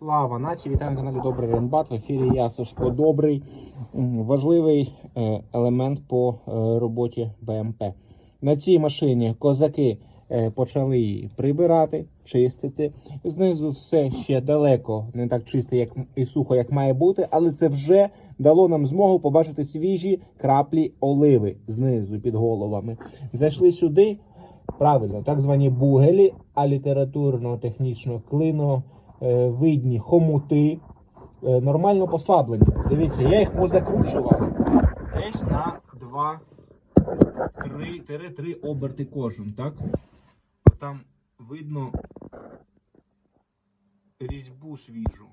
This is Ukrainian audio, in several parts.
Слава нації, вітаю на каналі Добрий Рембат. В ефірі я Сашко Добрий. Важливий е, елемент по е, роботі БМП. На цій машині козаки е, почали її прибирати, чистити. Знизу все ще далеко не так чисто як і сухо, як має бути, але це вже дало нам змогу побачити свіжі краплі оливи знизу під головами. Зайшли сюди. Правильно, так звані бугелі, а літературно-технічно клино е, видні хомути, е, нормально послаблені. Дивіться, я їх позакручував десь на 2 3 оберти кожен, так? Там видно різьбу свіжу.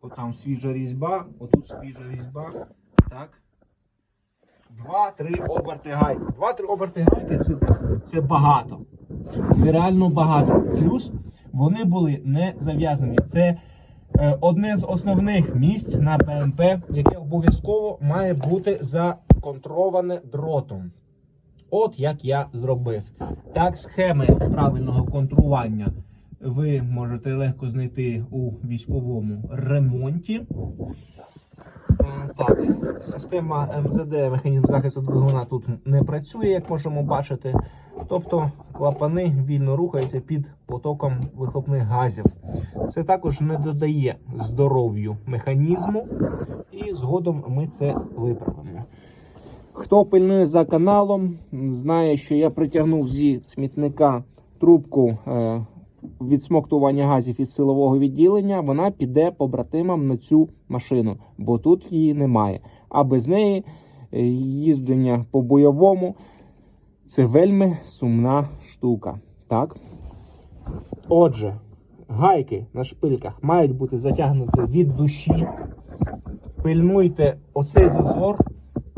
Отам свіжа різьба, отут свіжа різьба. Так. Два-три оберти гайки. Два-три оберти гайки це, це багато. Це реально багато. Плюс вони були не зав'язані. Це е, одне з основних місць на БМП, яке обов'язково має бути законтроване дротом. От як я зробив. Так, схеми правильного контрування ви можете легко знайти у військовому ремонті. Е, Так, система МЗД, механізм захисту двигуна тут не працює, як можемо бачити. Тобто клапани вільно рухаються під потоком вихлопних газів. Це також не додає здоров'ю механізму, і згодом ми це виправимо. Хто пильнує за каналом, знає, що я притягнув зі смітника трубку е, відсмоктування газів із силового відділення. Вона піде побратимам на цю машину, бо тут її немає. А без неї е, їждження по бойовому це вельми сумна штука. Так? Отже, гайки на шпильках мають бути затягнуті від душі. Пильнуйте оцей зазор.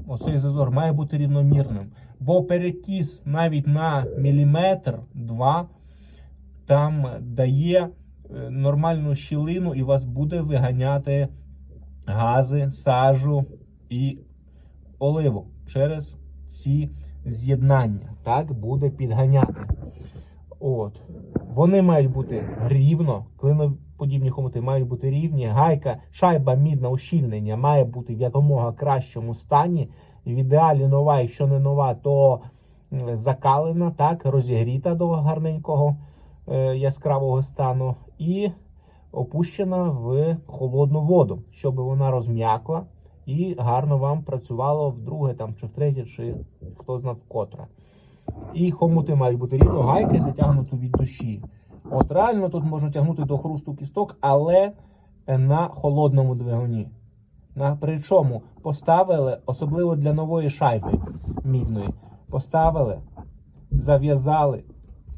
Оцей зазор має бути рівномірним. Бо перекіс навіть на міліметр два там дає е, нормальну щілину і вас буде виганяти гази, сажу і оливу через ці з'єднання. Так буде підганяти. От. Вони мають бути рівно, клиноподібні хомути мають бути рівні. Гайка, шайба мідна ущільнення має бути в якомога кращому стані. В ідеалі нова, якщо не нова, то закалена, так, розігріта до гарненького е, яскравого стану і опущена в холодну воду, щоб вона розм'якла і гарно вам працювало вдруге там, чи втретє, чи хто знав вкотре. І хомути мають бути рівно, гайки затягнуті від душі. От реально тут можна тягнути до хрусту кісток, але на холодному двигуні. На, причому поставили, особливо для нової шайби мідної, поставили, зав'язали,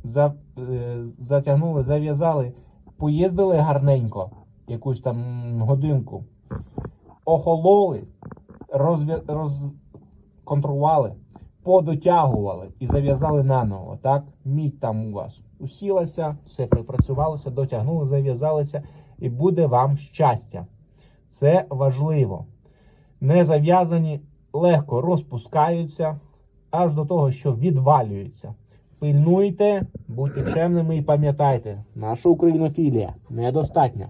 за, е, затягнули, зав'язали, поїздили гарненько, якусь там годинку, охололи, розв'я, розконтрували, подотягували і зав'язали наново. Так? Мідь там у вас усілася, все припрацювалося, дотягнули, зав'язалися, і буде вам щастя. Це важливо. Не зав'язані, легко розпускаються, аж до того, що відвалюються. Пильнуйте, будьте чемними і пам'ятайте, наша українофілія недостатня.